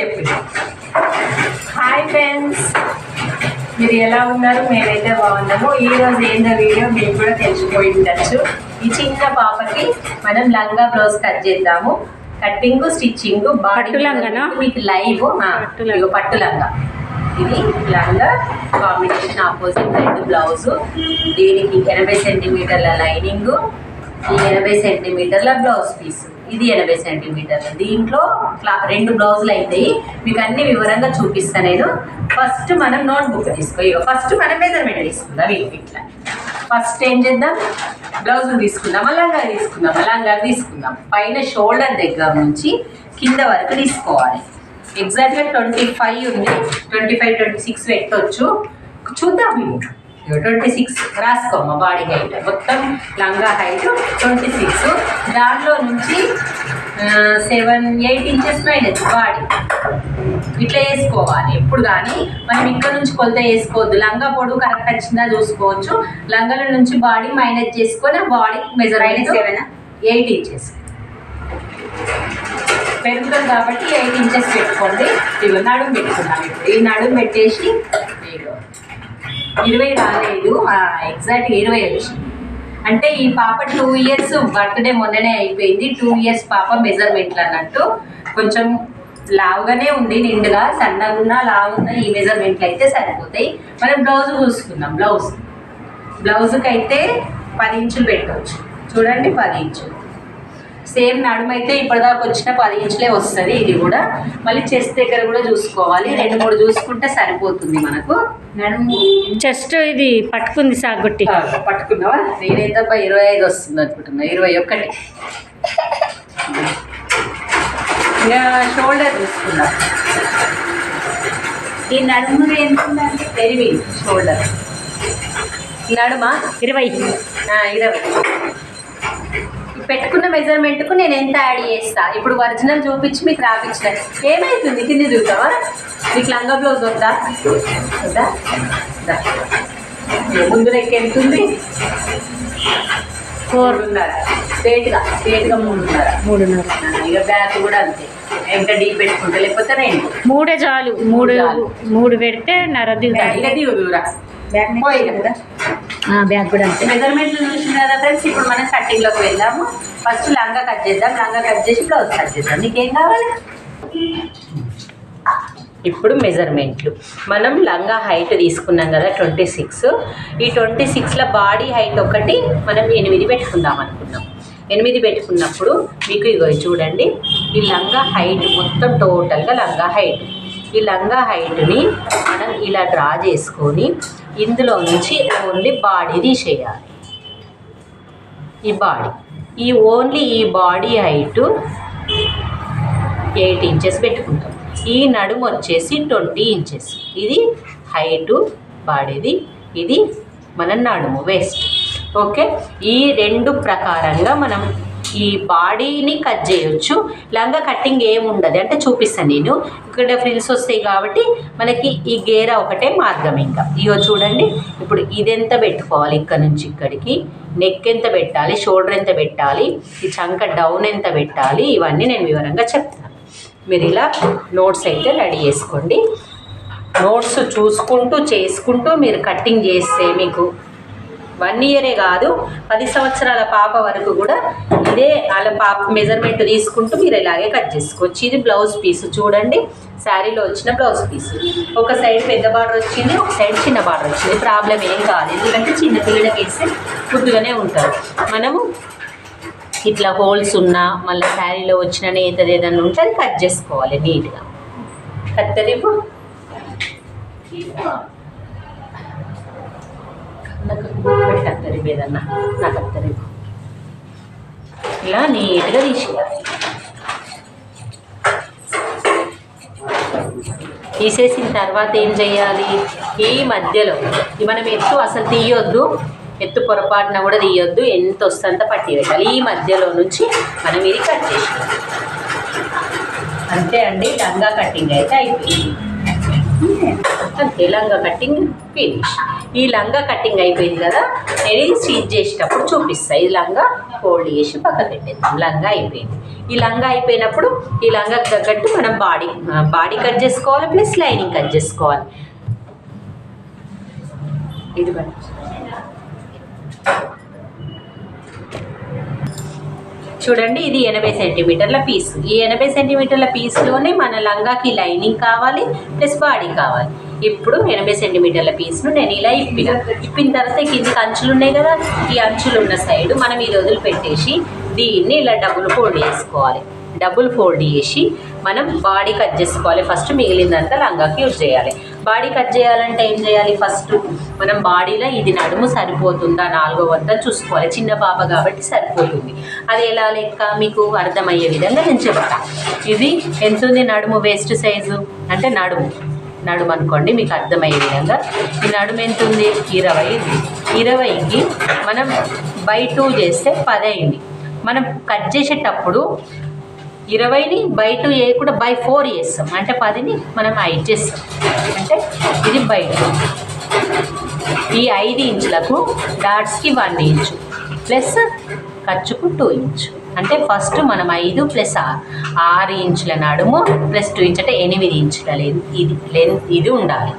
చెప్పి hi friends మీరు ఎలా ఉన్నారు? మేమైతే బాగున్నాము. ఈ రోజు ఏందో వీడియో మీకు కూడా తెలిసిపోయి ఉండొచ్చు. ఈ చిన్న పాపకి మనం లంగా బ్లౌజ్ కట్ చేద్దాము. కట్టింగ్ స్టిచ్చింగ్ పట్టు లంగానా? మీకు లైవ్ పట్టు లంగా. పట్టు లంగా. ఇది లంగా కాంబినేషన్ ఆపోజిట్ రెడ్ బ్లౌజ్ దీనికి ఎనభై సెంటీమీటర్ల లైనింగ్ ఈ ఎనభై సెంటీమీటర్ల బ్లౌజ్ పీస్ ఇది ఎనభై సెంటీమీటర్లు. దీంట్లో క్లా- రెండు బ్లౌజులు అవుతాయి మీకు అన్ని వివరంగా చూపిస్తాను నేను ఫస్ట్ మనం నోట్ బుక్ తీసుకో ఫస్ట్ మనం మెజర్మెంట్ తీసుకుందాం. ఇట్లా. ఫస్ట్ ఏం చేద్దాం? బ్లౌజ్ తీసుకుందాం. లంగా తీసుకుందాం. లంగా తీసుకుందాం. పైన షోల్డర్ దగ్గర నుంచి కింద వరకు తీసుకోవాలి. ఎగ్జాక్ట్గా ట్వంటీ ఫైవ్ ఉంది. ట్వంటీ ఫైవ్ ట్వంటీ సిక్స్ పెట్టవచ్చు చూద్దాం ట్వంటీ సిక్స్ రాసుకోమ్మా బాడీ హైట్ మొత్తం లంగా హైట్ ట్వంటీ సిక్స్ దాంట్లో నుంచి seven eight inches minus body ఇట్లా వేసుకోవాలి. ఎప్పుడు కానీ మనం ఇక్కడ నుంచి కొలత వేసుకోవద్దు. లంగా పొడుగు కరెక్ట్ వచ్చిందా చూసుకోవచ్చు. లంగాల నుంచి బాడీ మైనస్ చేసుకొని బాడీ మెజర్ అయిన సెవెన్ ఎయిట్ ఇంచెస్ పెరుగుతుంది కాబట్టి ఎయిట్ ఇంచెస్ పెట్టుకోండి. ఇదిగో నడుము పెట్టుకున్నాం. ఇప్పుడు ఈ నడుము పెట్టేసి ఇరవై రాలేదు ఎగ్జాక్ట్ ఇరవై వచ్చింది అంటే ఈ పాప టూ ఇయర్స్ బర్త్డే మొన్ననే అయిపోయింది. టూ ఇయర్స్ పాప మెజర్మెంట్లు అన్నట్టు. కొంచెం లావుగానే ఉంది నిండుగా సన్నగా లావుగా లావున్నా ఈ మెజర్మెంట్లు అయితే సరిపోతాయి. మనం బ్లౌజ్ చూసుకుందాం బ్లౌజ్ బ్లౌజ్కి అయితే పది ఇంచులు పెట్టవచ్చు. చూడండి పది ఇంచులు. సేమ్ నడుము అయితే ఇప్పటిదాకా వచ్చిన పది ఇంచులే వస్తుంది ఇది కూడా. మళ్ళీ చెస్ట్ దగ్గర కూడా చూసుకోవాలి. రెండు మూడు చూసుకుంటే సరిపోతుంది మనకు. నడుము జస్ట్ ఇది పట్టుకుంది సాగొట్టి పట్టుకున్నావా? నేనైతే ఇరవై ఐదు వస్తుంది అనుకుంటున్నా. ఇరవై ఒకటి ఇంకా షోల్డర్ చూసుకుందాం. ఈ నడుము ఎంత ఉందంటే పెరిగి షోల్డర్. నడుమా? ఇరవై. ఇరవై. పెట్టుకున్న మెజర్మెంట్కు నేను ఎంత యాడ్ చేస్తా? ఇప్పుడు ఒరిజినల్ చూపించి మీకు రాపించిన ఏమైతుంది? కింది చూద్దామా? మీకు లంగా బ్లౌజ్ వద్దా వద్దా. ముందు లెక్క ఎంతుంది ఫోర్ మూడున్నర స్ట్రేట్గా స్ట్రేట్గా మూడున్నర. మూడున్నర ఇక బ్యాక్ కూడా అంతే. ఎంత డీ పెట్టుకుంటా లేకపోతే రెండు. మూడే చాలు. మూడు. మూడు పెడితే నర ఇక దిగు దూరా బ్యాగ్ కూడా అంతే. మెజర్మెంట్లు చూసిన కదా ఫ్రెండ్స్ ఇప్పుడు మనం కటింగ్లోకి వెళ్దాము. ఫస్ట్ లంగా కట్ చేద్దాం. లంగా కట్ చేసి బ్లౌజ్ కట్ చేద్దాం. నీకేం కావాలి? ఇప్పుడు మెజర్మెంట్లు మనం లంగా హైట్ తీసుకున్నాం కదా ట్వంటీ సిక్స్ ఈ ట్వంటీ సిక్స్లో బాడీ హైట్ ఒకటి మనం ఎనిమిది పెట్టుకుందాం అనుకున్నాం ఎనిమిది పెట్టుకున్నప్పుడు మీకు ఇగో చూడండి. ఈ లంగా హైట్ మొత్తం టోటల్గా లంగా హైట్ ఈ లంగా హైట్ని మనం ఇలా డ్రా చేసుకొని ఇందులో నుంచి ఓన్లీ బాడీ తీసేయాలి. ఈ బాడీ ఈ ఓన్లీ ఈ బాడీ హైట్ ఎయిట్ ఇంచెస్ పెట్టుకుంటాం. ఈ నడుము వచ్చేసి ట్వంటీ ఇంచెస్. ఇది హైటు బాడీది ఇది మన నడుము వేస్ట్ ఓకే? ఈ రెండు ప్రకారంగా మనం ఈ బాడీని కట్ చేయొచ్చు. లంగా కట్టింగ్ ఏమి ఉండదు అంటే చూపిస్తాను నేను. ఇక్కడ ఫ్రిల్స్ వస్తాయి కాబట్టి మనకి ఈ గేరా ఒకటే మార్గం ఇంకా. ఇగో చూడండి. ఇప్పుడు ఇదెంత పెట్టుకోవాలి? ఇక్కడ నుంచి ఇక్కడికి. నెక్ ఎంత పెట్టాలి? షోల్డర్ ఎంత పెట్టాలి? ఈ చంక డౌన్ ఎంత పెట్టాలి? ఇవన్నీ నేను వివరంగా చెప్తాను. మీరు ఇలా నోట్స్ అయితే రెడీ చేసుకోండి. నోట్స్ చూసుకుంటూ చేసుకుంటూ మీరు కట్టింగ్ చేస్తే మీకు వన్ ఇయరే కాదు పది సంవత్సరాల పాప వరకు కూడా ఇదే వాళ్ళ పాప మెజర్మెంట్ తీసుకుంటూ మీరు ఇలాగే కట్ చేసుకోవచ్చు. ఇది బ్లౌజ్ పీస్ చూడండి. శారీలో వచ్చిన బ్లౌజ్ పీస్ ఒక సైడ్ పెద్ద బార్డర్ వచ్చింది ఒక సైడ్ చిన్న బార్డర్ వచ్చింది. ప్రాబ్లం ఏం కాదు. ఎందుకంటే చిన్న పిల్లలకి వేస్తే ముద్దుగానే ఉంటారు. మనము ఇట్లా హోల్స్ ఉన్నా మళ్ళీ శారీలో వచ్చిన నేతది ఏదైనా ఉంటే అది కట్ చేసుకోవాలి నీట్గా కత్తెరిపు నాకు కత్తెరిపు ఏదన్నా నా కత్తెరిపు ఇలా నీట్గా తీసేయాలి. తీసేసిన తర్వాత ఏం చేయాలి? ఈ మధ్యలో మనం ఎత్తు అసలు తీయొద్దు. ఎత్తు పొరపాటున కూడా తీయొద్దు. ఎంత వస్తుందంత పట్టి పెట్టాలి. ఈ మధ్యలో నుంచి మనం ఇది కట్ చేసి అంతే అండి లంగా కటింగ్ అయితే అయిపోయింది. అంతే లంగా కటింగ్ ఫినిష్. ఈ లంగా కటింగ్ అయిపోయింది కదా నేను ఇది స్టిచ్ చేసేటప్పుడు చూపిస్తాను ఈ లంగా ఫోల్డ్ చేసి పక్కన పెట్టేద్దాం. లంగా అయిపోయింది. ఈ లంగా అయిపోయినప్పుడు ఈ లంగాకి తగ్గట్టు మనం బాడీ బాడీ కట్ చేసుకోవాలి ప్లస్ లైనింగ్ కట్ చేసుకోవాలి. ఇది చూడండి ఇది ఎనభై సెంటీమీటర్ల పీస్ ఈ ఎనభై సెంటీమీటర్ల పీస్లోనే మన లంగాకి లైనింగ్ కావాలి ప్లస్ బాడీ కావాలి. ఇప్పుడు ఎనభై సెంటీమీటర్ల పీస్ను నేను ఇలా ఇప్పిన. ఇప్పిన తర్వాత కింది అంచులు ఉన్నాయి కదా ఈ అంచులు ఉన్న సైడ్ మనం ఇది వదిలిపెట్టేసి దీన్ని ఇలా డబుల్ ఫోల్డ్ చేసుకోవాలి. డబుల్ ఫోల్డ్ చేసి మనం బాడీ కట్ చేసుకోవాలి. ఫస్ట్ మిగిలిందంతా లంగాకి యూజ్ చేయాలి. బాడీ కట్ చేయాలంటే ఏం చేయాలి? ఫస్ట్ మనం బాడీలో ఇది నడుము సరిపోతుందా? నాలుగో వద్ద చూసుకోవాలి. చిన్న పాప కాబట్టి సరిపోతుంది. అది ఎలా లెక్క? మీకు అర్థమయ్యే విధంగా నేను చెప్తాను ఇది ఎంత ఉంది నడుము వేస్ట్ సైజు అంటే నడుము. నడుము అనుకోండి మీకు అర్థమయ్యే విధంగా. ఈ నడుము ఎంత ఉంది ఇరవై. ఉంది ఇరవైకి మనం బై టూ చేస్తే పది అయింది. మనం కట్ చేసేటప్పుడు ఇరవైని బై టూ చేయకుండా బై ఫోర్ చేస్తాం. అంటే పదిని మనం ఐదు చేస్తాం. అంటే ఇది బై టూ. ఈ ఐదు ఇంచులకు డాట్స్కి వన్ ఇంచు ప్లస్ ఖర్చుకు టూ ఇంచు. అంటే ఫస్ట్ మనం ఐదు ప్లస్ ఆరు ఇంచుల నడుము ప్లస్ టూ ఇంచ్ అంటే ఎనిమిది ఇంచుల ఇది లెంత్ ఇది ఉండాలి.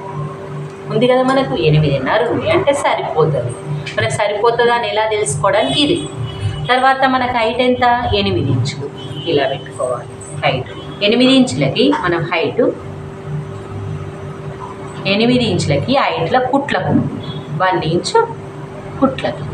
ఉంది కదా మనకు? ఎనిమిదిన్నర ఉంది. అంటే సరిపోతుంది. మనకు సరిపోతుందా అని ఎలా తెలుసుకోవడానికి ఇది? తర్వాత మనకు హైట్ ఎంత? ఎనిమిది ఇంచులు. ఇలా పెట్టుకోవాలి. హైట్ ఎనిమిది ఇంచులకి మనం హైట్ ఎనిమిది ఇంచులకి హైట్ల కుట్లకు వన్ ఇంచు కుట్లకి.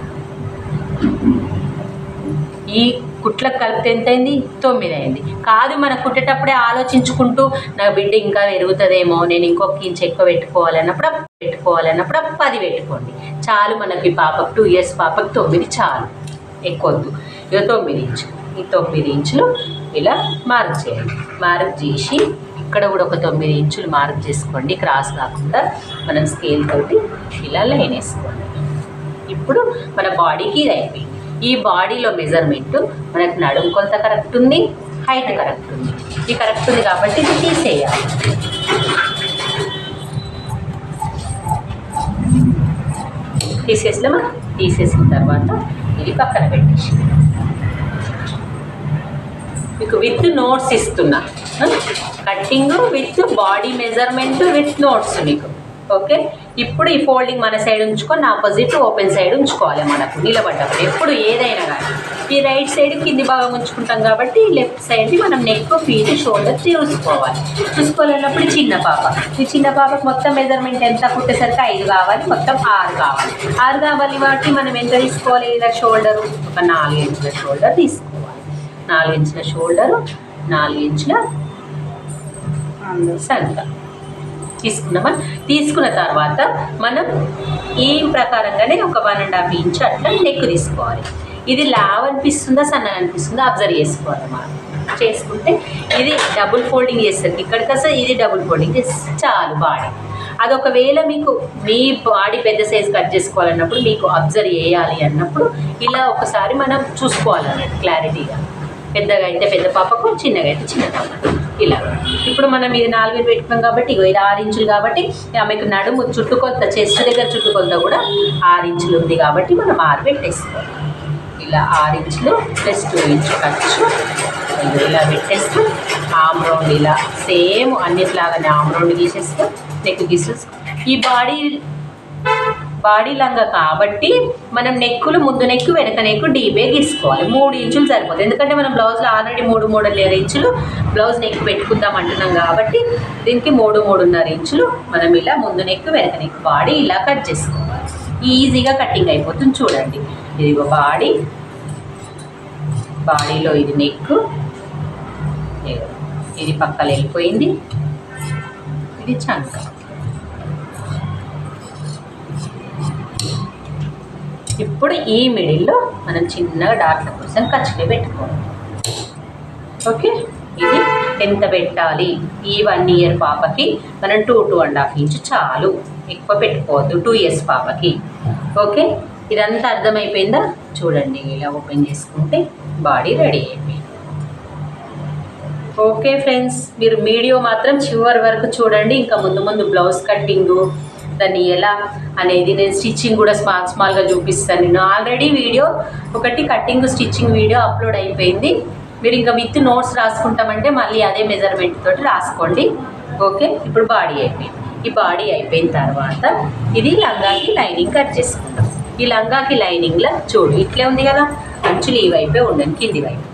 ఈ కుట్లకు కలిపితే ఎంత అయింది తొమ్మిది అయింది కాదు మనం కుట్టేటప్పుడే ఆలోచించుకుంటూ నా బిడ్డ ఇంకా పెరుగుతుందేమో నేను ఇంకొక ఇంచు ఎక్కువ పెట్టుకోవాలన్నప్పుడు పెట్టుకోవాలన్నప్పుడు పది పెట్టుకోండి. చాలు మనకి పాపకు టూ ఇయర్స్ పాపకు తొమ్మిది చాలు. ఎక్కువద్దు. ఇక తొమ్మిది ఇంచు. ఈ తొమ్మిది ఇంచులు ఇలా మార్క్ చేయండి. మార్క్ చేసి ఇక్కడ కూడా ఒక తొమ్మిది ఇంచులు మార్క్ చేసుకోండి. క్రాస్ కాకుండా మనం స్కేల్ తోటి ఇలా లైన్ వేసుకోండి. ఇప్పుడు మన బాడీకి ఇది అయిపోయింది. ఈ బాడీలో మెజర్మెంట్ మనకు నడుము కొలత కరెక్ట్ ఉంది హైట్ కరెక్ట్ ఉంది. ఇది కరెక్ట్ ఉంది కాబట్టి ఇది తీసేయాలి. తీసేసినామా? తీసేసిన తర్వాత ఇది పక్కన పెట్టేసి. మీకు విత్ నోట్స్ ఇస్తున్నా. Cutting with body measurement with notes మీకు. ఓకే ఇప్పుడు ఈ ఫోల్డింగ్ మన సైడ్ ఉంచుకొని ఆపోజిట్ ఓపెన్ సైడ్ ఉంచుకోవాలి మనకు నిలబడ్డప్పుడు. ఎప్పుడు ఏదైనా కానీ. ఈ రైట్ సైడ్ కింది భాగం ఉంచుకుంటాం కాబట్టి లెఫ్ట్ సైడ్ది మనం నెక్ ఫీట్ షోల్డర్ చూసుకోవాలి. చూసుకోవాలన్నప్పుడు చిన్న పాప. ఈ చిన్న పాపకు మొత్తం మెజర్మెంట్ ఎంత? కుట్టేసరికి ఐదు కావాలి మొత్తం ఆరు కావాలి. ఆరు కావాలి కాబట్టి మనం ఎంత తీసుకోవాలి? ఇలా షోల్డర్ ఒక నాలుగు ఇంచుల షోల్డర్ తీసుకోవాలి. నాలుగు ఇంచుల షోల్డరు నాలుగు ఇంచుల సంఖ. తీసుకున్నామా తీసుకున్న తర్వాత మనం ఈ ప్రకారంగానే ఒక వన్ అండ్ హాఫ్ ఇంచ్ అట్లా నెక్ తీసుకోవాలి. ఇది లావ్ అనిపిస్తుందా సన్నగా అనిపిస్తుందా అబ్జర్వ్ చేసుకోవాలి మనం. చేసుకుంటే ఇది డబుల్ ఫోల్డింగ్ చేస్తారు. ఇక్కడికి అసలు ఇది డబుల్ ఫోల్డింగ్ చేస్తే చాలు బాడీ. అది ఒకవేళ మీకు మీ బాడీ పెద్ద సైజ్ కట్ చేసుకోవాలన్నప్పుడు మీకు అబ్జర్వ్ చేయాలి అన్నప్పుడు ఇలా ఒకసారి మనం చూసుకోవాలన్నట్టు క్లారిటీగా పెద్దగా అయితే పెద్ద పాపకు చిన్నగా అయితే చిన్న పాపకు ఇలా. ఇప్పుడు మనం ఇది నాలుగు పెట్టుకున్నాం కాబట్టి ఇది ఆరు ఇంచులు కాబట్టి ఆమెకు నడుము చుట్టుకొలత చెస్ట్ దగ్గర చుట్టుకొలత కూడా ఆరు ఇంచులు ఉంది కాబట్టి మనం ఆరు పెట్టేసుకోవాలి. ఇలా ఆరు ఇంచులు ప్లస్ టూ ఇంచు ఖర్చు. ఇలా పెట్టేస్తూ. ఆమ్ రౌండ్ ఇలా సేమ్ అన్నిట్లాగానే ఆమ్ రౌండ్ గీసేస్తూ. నెక్ గీసేస్తాం. ఈ బాడీ బాడీ లంగా కాబట్టి మనం నెక్కులు ముందు నెక్కు వెనక నెక్కు డీపే గీసుకోవాలి. మూడు ఇంచులు సరిపోతుంది. ఎందుకంటే మనం బ్లౌజ్లో ఆల్రెడీ మూడు మూడున్నర ఇంచులు బ్లౌజ్ నెక్ పెట్టుకుందాం అంటున్నాం కాబట్టి దీనికి మూడు మూడున్నర ఇంచులు మనం ఇలా ముందు నెక్కు వెనక నెక్కు బాడీ ఇలా కట్ చేసుకోవాలి. ఈజీగా కటింగ్ అయిపోతుంది చూడండి. ఇదిగో బాడీ. బాడీలో ఇది నెక్ ఇది పక్కలు వెళ్ళిపోయింది. ఇది చంక. ఇప్పుడు ఈ మిడిల్లో మనం చిన్నగా డాట్ల కోసం ఖర్చులే పెట్టుకోవాలి. ఓకే? ఇది ఎంత పెట్టాలి? ఈ వన్ ఇయర్ పాపకి మనం two two and half inch చాలు. ఎక్కువ పెట్టుకోవద్దు టూ ఇయర్స్ పాపకి. ఓకే? ఇదంతా అర్థమైపోయిందా? చూడండి ఇలా ఓపెన్ చేసుకుంటే బాడీ రెడీ అయిపోయింది. ఓకే ఫ్రెండ్స్ మీరు వీడియో మాత్రం చివరి వరకు చూడండి. ఇంకా ముందు ముందు బ్లౌజ్ కట్టింగు దాన్ని ఎలా అనేది నేను స్టిచ్చింగ్ కూడా స్మాల్ స్మాల్గా చూపిస్తాను. నేను ఆల్రెడీ వీడియో ఒకటి కటింగ్ స్టిచ్చింగ్ వీడియో అప్లోడ్ అయిపోయింది. మీరు ఇంకా విత్ నోట్స్ రాసుకుంటామంటే మళ్ళీ అదే మెజర్మెంట్ తోటి రాసుకోండి. ఓకే? ఇప్పుడు బాడీ అయిపోయింది. ఈ బాడీ అయిపోయిన తర్వాత ఇది లంగాకి లైనింగ్ కట్ చేసుకుంటాం ఈ లంగాకి లైనింగ్లో చూడు ఇట్లే ఉంది కదా? అంచులు ఈ వైపే ఉండండి కింది వైపు.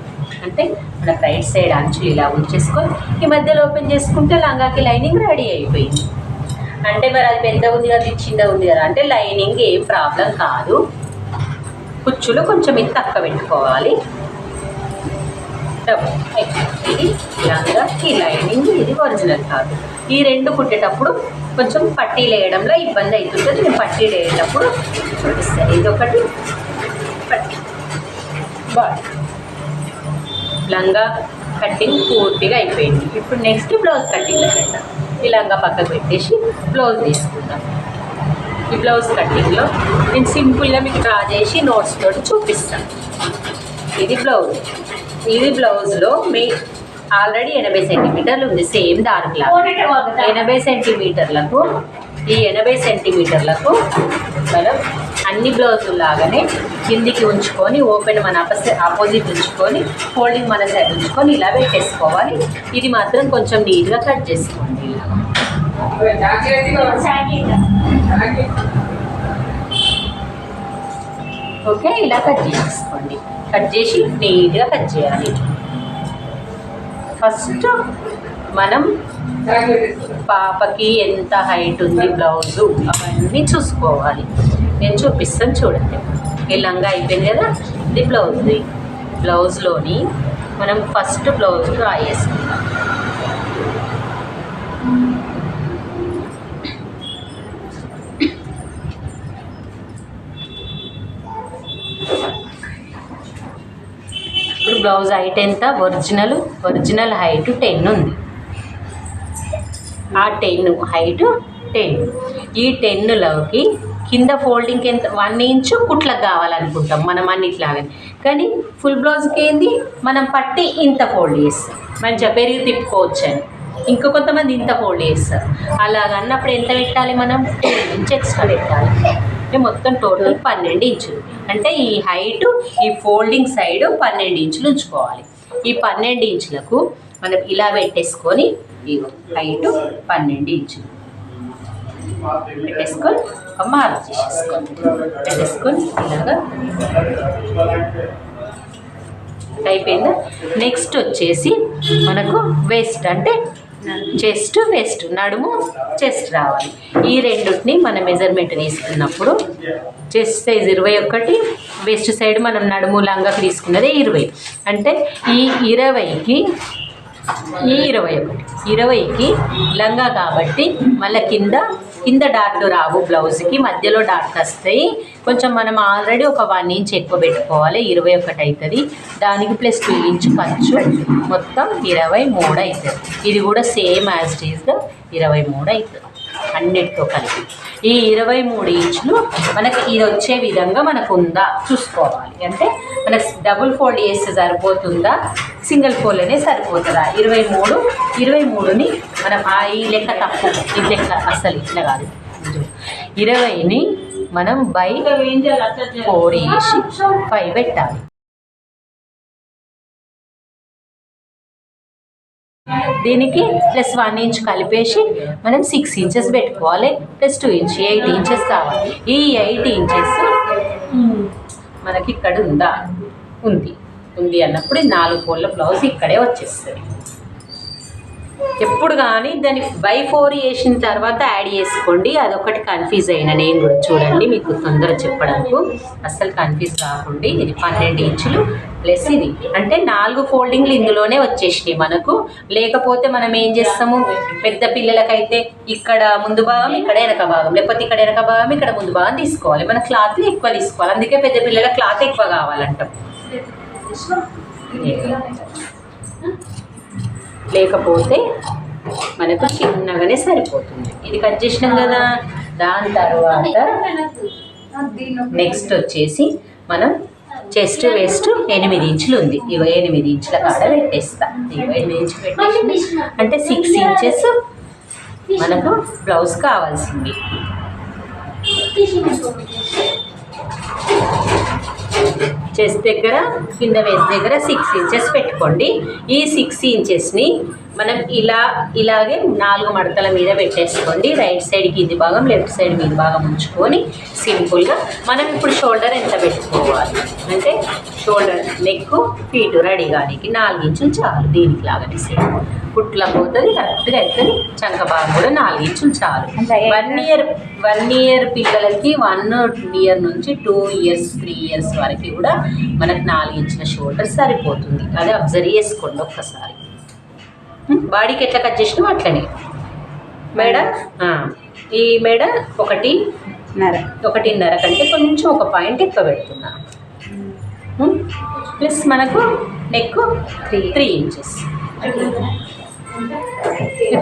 అంటే మన రైట్ సైడ్ అంచులు ఇలా ఉంచేసుకొని ఈ మధ్యలో ఓపెన్ చేసుకుంటే లంగాకి లైనింగ్ రెడీ అయిపోయింది. అంటే మరి అది పెద్ద ఉంది కదా చిన్న ఉంది కదా? అంటే లైనింగ్ ఏం ప్రాబ్లం కాదు. కుచ్చులు కొంచెం ఇది తక్కువ పెట్టుకోవాలి. ఇది లంగా ఈ లైనింగ్ ఇది ఒరిజినల్ కాదు. ఈ రెండు కుట్టేటప్పుడు కొంచెం పట్టీలు వేయడంలో ఇబ్బంది అవుతుంటుంది. నేను పట్టీలు వేయటప్పుడు చూపిస్తాను ఇది ఒకటి. పట్టీ. లంగా కటింగ్ పూర్తిగా అయిపోయింది. ఇప్పుడు నెక్స్ట్ బ్లౌజ్ కటింగ్ పెట్టాం ఈ లంగా పక్కకు పెట్టేసి బ్లౌజ్ తీసుకుందాం. ఈ బ్లౌజ్ కటింగ్లో నేను సింపుల్గా మీకు డ్రా చేసి నోట్స్ తోటి చూపిస్తాను ఇది బ్లౌజ్ ఇది బ్లౌజ్లో మీ ఆల్రెడీ ఎనభై సెంటీమీటర్లు ఉంది. సేమ్ దానిలా ఎనభై సెంటీమీటర్లకు ఈ ఎనభై సెంటీమీటర్లకు మనం అన్ని బ్లౌజులు లాగానే కిందికి ఉంచుకొని ఓపెన్ మన అపస ఆపోజిట్ ఉంచుకొని ఫోల్డింగ్ మన సైడ్ ఉంచుకొని ఇలా పెట్టేసుకోవాలి. ఇది మాత్రం కొంచెం నీట్గా కట్ చేసుకోండి. ఓకే ఇలా కట్ చేసుకోండి. కట్ చేసి నీట్గా కట్ చేయాలి. ఫస్ట్ మనం పాపకి ఎంత హైట్ ఉంది బ్లౌజు అవన్నీ చూసుకోవాలి. నేను చూపిస్తాను చూడండి. ఈ లంగా అయిపోయింది కదా ఇది బ్లౌజ్ది. బ్లౌజ్లోని మనం ఫస్ట్ బ్లౌజ్ డ్రా చేసుకుందాం. ఇప్పుడు బ్లౌజ్ హైట్ ఎంత? ఒరిజినల్ ఒరిజినల్ హైట్ టెన్ ఉంది. ఆ టెన్ హైట్ టెన్. ఈ టెన్లోకి కింద ఫోల్డింగ్ ఎంత? వన్ ఇంచు కుట్లకు కావాలనుకుంటాం మనం అన్నిట్లాగా. కానీ ఫుల్ బ్లౌజ్కి ఏంది? మనం పట్టి ఇంత ఫోల్డ్ చేస్తాం. మంచిగా పెరిగి తిప్పుకోవచ్చు అని ఇంకా కొంతమంది ఇంత ఫోల్డ్ చేస్తారు. అలాగ అన్నప్పుడు ఎంత పెట్టాలి మనం? ఇంచు ఎక్స్ట్రా పెట్టాలి. అంటే మొత్తం టోటల్ పన్నెండు ఇంచులు. అంటే ఈ హైట్ ఈ ఫోల్డింగ్ సైడ్ పన్నెండు ఇంచులు ఉంచుకోవాలి. ఈ పన్నెండు ఇంచులకు మనం ఇలా పెట్టేసుకొని ఈ హైట్ పన్నెండు ఇంచులు. పెట్టేసుకొని ఒక మార్క్ చేసేసుకోండి. పెట్టేసుకొని ఇలాగా. అయిపోయిందా? నెక్స్ట్ వచ్చేసి మనకు వేస్ట్ అంటే చెస్ట్ వేస్ట్ నడుము చెస్ట్ రావాలి. ఈ రెండుని మనం మెజర్మెంట్ తీసుకున్నప్పుడు చెస్ట్ సైజ్ ఇరవై ఒకటి వెస్ట్ సైడ్ మనం నడుము లంగా తీసుకున్నదే ఇరవై. అంటే ఈ ఇరవైకి ఈ ఇరవై ఒకటి. ఇరవైకి లంగా కాబట్టి మళ్ళీ కింద కింద డాట్లు రావు బ్లౌజ్కి మధ్యలో డాట్లు వస్తాయి కొంచెం మనం ఆల్రెడీ ఒక వన్ ఇంచ్ ఎక్కువ పెట్టుకోవాలి. ఇరవై ఒకటి అవుతుంది దానికి ప్లస్ టూ ఇంచ్ ఖర్చు మొత్తం ఇరవై మూడు అవుతుంది ఇది కూడా సేమ్ యాజ్ టీజ్గా ఇరవై మూడు అవుతుంది అన్నిటితో కలిపి. ఈ ఇరవై మూడు ఇంచులు మనకి ఇది వచ్చే విధంగా మనకు ఉందా చూసుకోవాలి. అంటే మనకు డబుల్ ఫోల్డ్ చేస్తే సరిపోతుందా? సింగిల్ ఫోల్డ్ అనే సరిపోతుందా? ఇరవై మూడు ఇరవై మూడుని మనం ఆ ఈ లెక్క తప్పు. ఈ లెక్క అసలు ఇట్లా కాదు. ఇరవైని మనం బై ఫోర్ వేసి ఫైవ్ పెట్టాలి. దీనికి ప్లస్ వన్ ఇంచ్ కలిపేసి మనం సిక్స్ ఇంచెస్ పెట్టుకోవాలి. Plus two inch eight inches కావాలి. ఈ ఎయిట్ ఇంచెస్ మనకి ఇక్కడ ఉందా? ఉంది. ఉంది అన్నప్పుడు నాలుగు కోళ్ళ బ్లౌజ్ ఇక్కడే వచ్చేస్తుంది. ఎప్పుడు కానీ దాన్ని బై ఫోర్ చేసిన తర్వాత యాడ్ చేసుకోండి. అదొకటి కన్ఫ్యూజ్ అయిన నేను కూడా చూడండి మీకు తొందర చెప్పడానికి అస్సలు కన్ఫ్యూజ్ కాకండి. ఇది పన్నెండు ఇంచులు ప్లస్ ఇది. అంటే నాలుగు ఫోల్డింగ్లు ఇందులోనే వచ్చేసినాయి మనకు. లేకపోతే మనం ఏం చేస్తాము? పెద్ద పిల్లలకైతే ఇక్కడ ముందు భాగం ఇక్కడ వెనక భాగం. లేకపోతే ఇక్కడ వెనక భాగం ఇక్కడ ముందు భాగం తీసుకోవాలి. మన క్లాత్ ఎక్కువ తీసుకోవాలి. అందుకే పెద్ద పిల్లల క్లాత్ ఎక్కువ కావాలంటాం. లేకపోతే మనకు చిన్నగానే సరిపోతుంది. ఇది కట్ చేసినాం కదా. దాని తర్వాత నెక్స్ట్ వచ్చేసి మనం చెస్ట్ వేస్ట్ ఎనిమిది ఇంచులు ఉంది. ఇవ ఎనిమిది ఇంచుల కాడ పెట్టేస్తా. ఎనిమిది ఇంచులు పెట్టేసి అంటే సిక్స్ ఇంచెస్ మనకు బ్లౌజ్ కావాల్సింది. చెస్ట్ దగ్గర కింద వేస్ట్ దగ్గర సిక్స్ ఇంచెస్ పెట్టుకోండి. ఈ సిక్స్ ఇంచెస్ని మనం ఇలా ఇలాగే నాలుగు మడతల మీద పెట్టేసుకోండి. రైట్ సైడ్ కింది భాగం లెఫ్ట్ సైడ్ మీద భాగం ఉంచుకొని సింపుల్గా మనం ఇప్పుడు షోల్డర్ ఎంత పెట్టుకోవాలి? అంటే షోల్డర్ నెక్ ఫీట్ రెడీ కానీ నాలుగు ఇంచులు చాలు. దీనికి లాగానే సేమ్ పుట్ల పోతుంది కరెక్ట్గా అవుతుంది చంక భాగం కూడా నాలుగు ఇంచులు చాలు వన్ ఇయర్ వన్ ఇయర్ పిల్లలకి వన్ ఇయర్ నుంచి టూ ఇయర్స్ త్రీ ఇయర్స్ వరకు కూడా మనకు నాలుగు ఇంచుల షోల్డర్ సరిపోతుంది. అదే అబ్జర్వ్ చేసుకోండి ఒక్కసారి. బాడీకి ఎట్లా కట్ చేసినామో అట్లనే. మేడ? ఈ మేడ ఒకటి నర. ఒకటిన్నర కంటే కొంచెం ఒక పాయింట్ ఎక్కువ పెడుతున్నా. Hmm? ప్లస్ మనకు neck three three inches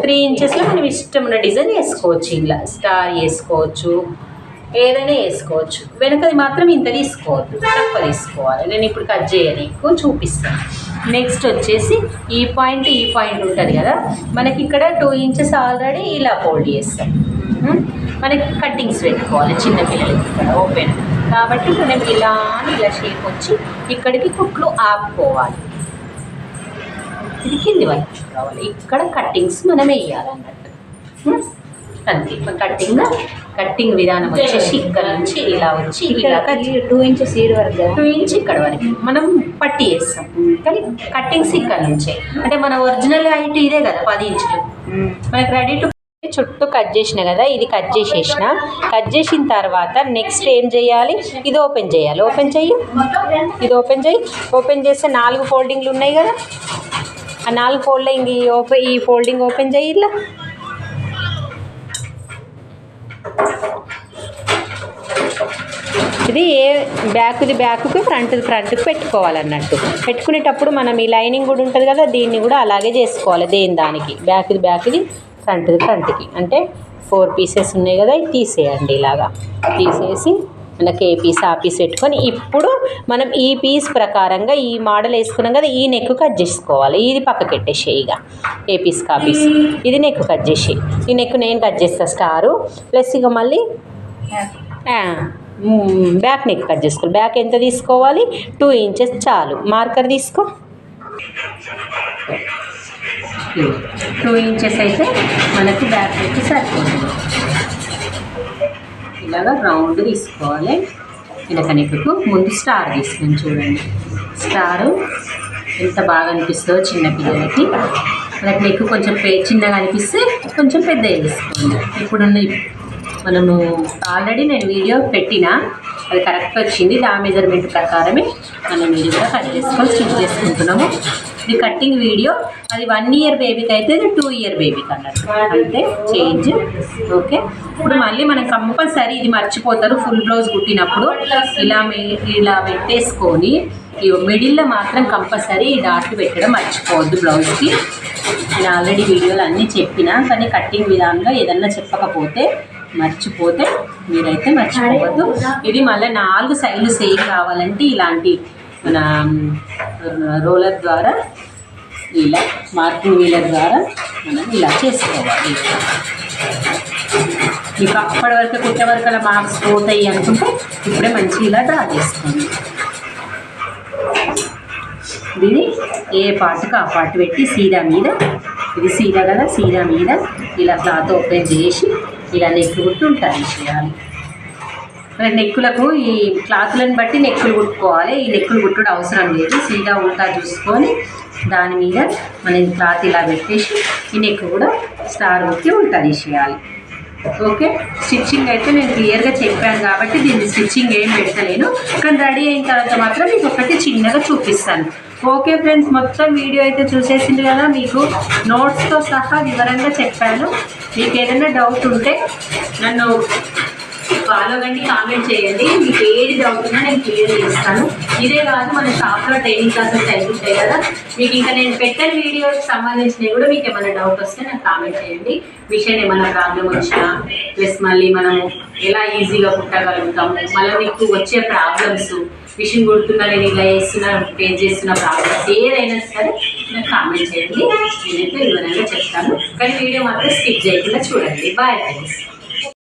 three ఇంచెస్లో మనం ఇష్టం ఉన్న డిజైన్ వేసుకోవచ్చు. ఇలా స్టార్ వేసుకోవచ్చు. ఏదైనా వేసుకోవచ్చు. వెనకది మాత్రం ఇంత తీసుకోవద్దు. తక్కువ తీసుకోవాలి. నేను ఇప్పుడు కట్ చేయని. ఎక్కువ చూపిస్తాను. నెక్స్ట్ వచ్చేసి ఈ పాయింట్ ఈ పాయింట్ ఉంటుంది కదా. మనకి ఇక్కడ టూ ఇంచెస్ ఆల్రెడీ ఇలా ఫోల్డ్ చేస్తాం. Hmm? మనకి కట్టింగ్స్ పెట్టుకోవాలి చిన్న పిల్లలకి ఇక్కడ ఓపెన్. కాబట్టి మనం ఇలా ఇలా షేప్ వచ్చి ఇక్కడికి కుట్లు ఆపుకోవాలి. ఇది కింది వైపు రావాలి ఇక్కడ కట్టింగ్స్ మనం వేయాలన్నట్టు? అంతే. కట్టింగ్ కట్టింగ్ విధానం వచ్చేసి ఇక్కడ నుంచి ఇలా వచ్చి ఇలా టూ ఇంచెస్ ఈడు వరకు టూ ఇంచ్ ఇక్కడ వరకు. మనం పట్టి వేస్తాం కానీ కట్టింగ్స్ ఇక్కడ నుంచే. అంటే మన ఒరిజినల్ హైట్ ఇదే కదా పది ఇంచులు. మనకి రెడీ టు చుట్టూ కట్ చేసిన కదా ఇది కట్ చేసేసిన. కట్ చేసిన తర్వాత నెక్స్ట్ ఏం చేయాలి? ఇది ఓపెన్ చేయాలి. ఓపెన్ చెయ్యి ఇది ఓపెన్ చేయి. ఓపెన్ చేస్తే నాలుగు ఫోల్డింగ్లు ఉన్నాయి కదా. ఆ నాలుగు ఫోల్డింగ్ ఈ ఓపెన్ ఈ ఫోల్డింగ్ ఓపెన్ చేయి ఇలా. ఇది ఏ బ్యాక్ది బ్యాక్కి ఫ్రంట్ది ఫ్రంట్కి పెట్టుకోవాలన్నట్టు. పెట్టుకునేటప్పుడు మనం ఈ లైనింగ్ కూడా ఉంటుంది కదా దీన్ని కూడా అలాగే చేసుకోవాలి దేని దానికి. బ్యాక్ది బ్యాక్ది. ఫ్రంట్ది ఫ్రంట్కి అంటే ఫోర్ పీసెస్ ఉన్నాయి కదా ఇవి తీసేయండి ఇలాగా. తీసేసి మనకి ఏ పీస్ ఆ పీస్ పెట్టుకొని ఇప్పుడు మనం ఈ పీస్ ప్రకారంగా ఈ మోడల్ వేసుకున్నాం కదా ఈ నెక్ కట్ చేసుకోవాలి. ఇది పక్కకి పెట్టేసే ఇక. ఏ పీస్ కా పీస్. ఇది నెక్ కట్ చేసి ఈ నెక్ నేను కట్ చేస్తా స్టారు. ప్లస్ ఇక మళ్ళీ బ్యాక్ నెక్ కట్ చేసుకోవాలి బ్యాక్ ఎంత తీసుకోవాలి? టూ ఇంచెస్ చాలు. మార్కర్ తీసుకో. టూ ఇంచెస్ అయితే మనకి బ్యాక్ పెట్టి సరిపోతుంది. ఇలాగా రౌండ్ తీసుకోవాలి. వెనక ముందు స్టార్ తీసుకుని చూడండి. స్టారు ఎంత బాగా అనిపిస్తుందో చిన్న పిల్లలకి. మనకి నెక్ కొంచెం పే చిన్నగా అనిపిస్తే కొంచెం పెద్ద వేసుకోండి ఇప్పుడున్న మనము ఆల్రెడీ నేను వీడియో పెట్టిన అది కరెక్ట్ వచ్చింది. ఆ మెజర్మెంట్ ప్రకారమే మనం వీడియో కూడా కట్ చేసుకొని స్టిచ్ చేసుకుంటున్నాము. ఇది కట్టింగ్ వీడియో అది వన్ ఇయర్ బేబీకి అయితే ఇది టూ ఇయర్ బేబీకి అన్నట్టు. అంతే చేంజ్ ఓకే ఇప్పుడు మళ్ళీ మనం కంపల్సరీ ఇది మర్చిపోతారు ఫుల్ బ్లౌజ్ కుట్టినప్పుడు. ఇలా ఇలా పెట్టేసుకొని మిడిల్లో మాత్రం కంపల్సరీ ఈ డాట్లు పెట్టడం మర్చిపోవద్దు బ్లౌజ్కి నేను ఆల్రెడీ వీడియోలు అన్నీ చెప్పిన కానీ కట్టింగ్ విధానంలో ఏదన్నా చెప్పకపోతే మర్చిపోతే మీరైతే మర్చిపోవద్దు. ఇది మళ్ళీ నాలుగు సైడ్లు సేమ్ కావాలంటే ఇలాంటి మన రోలర్ ద్వారా ఇలా మార్కింగ్ వీలర్ ద్వారా మనం ఇలా చేసుకోవాలి. మీకు అప్పటి వరకు కుట్టే వరకు అలా మార్క్స్ పోతాయి అనుకుంటే ఇప్పుడే మంచి ఇలా డ్రా చేసుకోండి. దీన్ని ఏ పార్ట్కి ఆ పార్ట్ పెట్టి సీదా మీద ఇది సీదా కదా సీదా మీద ఇలా క్లాత్ ఓపెన్ చేసి ఇలా నెక్ కుట్టు ఉంటాయి చేయాలి. నెక్కులకు ఈ క్లాత్లను బట్టి నెక్కులు కుట్టుకోవాలి. ఈ నెక్కులు కుట్టుడు అవసరం లేదు. సీదా ఉల్టా చూసుకొని దాని మీద మనం క్లాత్ ఇలా పెట్టేసి ఈ నెక్ కూడా స్టార్ కుట్టి ఉల్టా తీసేయాలి. ఓకే? స్టిచ్చింగ్ అయితే నేను క్లియర్గా చెప్పాను కాబట్టి దీన్ని స్టిచ్చింగ్ ఏం పెడతలేను కానీ రెడీ అయిన తర్వాత మాత్రం మీకు ఒకటి చిన్నగా చూపిస్తాను. Okay friends? మొత్తం వీడియో అయితే చూసేసింది కదా మీకు. నోట్స్తో సహా వివరంగా చెప్పాను. మీకు ఏదైనా డౌట్ ఉంటే నన్ను ఫాలో కండి కామెంట్ చేయండి. మీకు ఏది డౌట్ ఉన్నా నేను క్లియర్ చేస్తాను. ఇదే కాదు మన షాప్లో ట్రైనింగ్ క్లాసెస్ అయిపోతాయి కదా. మీకు ఇంకా నేను పెట్టిన వీడియోకి సంబంధించినవి కూడా మీకు ఏమైనా డౌట్ వస్తే నాకు కామెంట్ చేయండి. మిషన్ ఏమైనా ప్రాబ్లం వచ్చినా ప్లస్ మళ్ళీ మనము ఎలా ఈజీగా కుట్టగలుగుతాము మళ్ళీ మీకు వచ్చే ప్రాబ్లమ్స్ మిషన్ కుడుతున్నా నేను ఇలా చేస్తున్నా ఫేస్ చేస్తున్న ప్రాబ్లమ్స్ ఏదైనా సరే నాకు కామెంట్ చేయండి. నేనైతే వివరంగా చెప్తాను. కానీ వీడియో మాత్రం స్కిప్ చేయకుండా చూడండి. Bye friends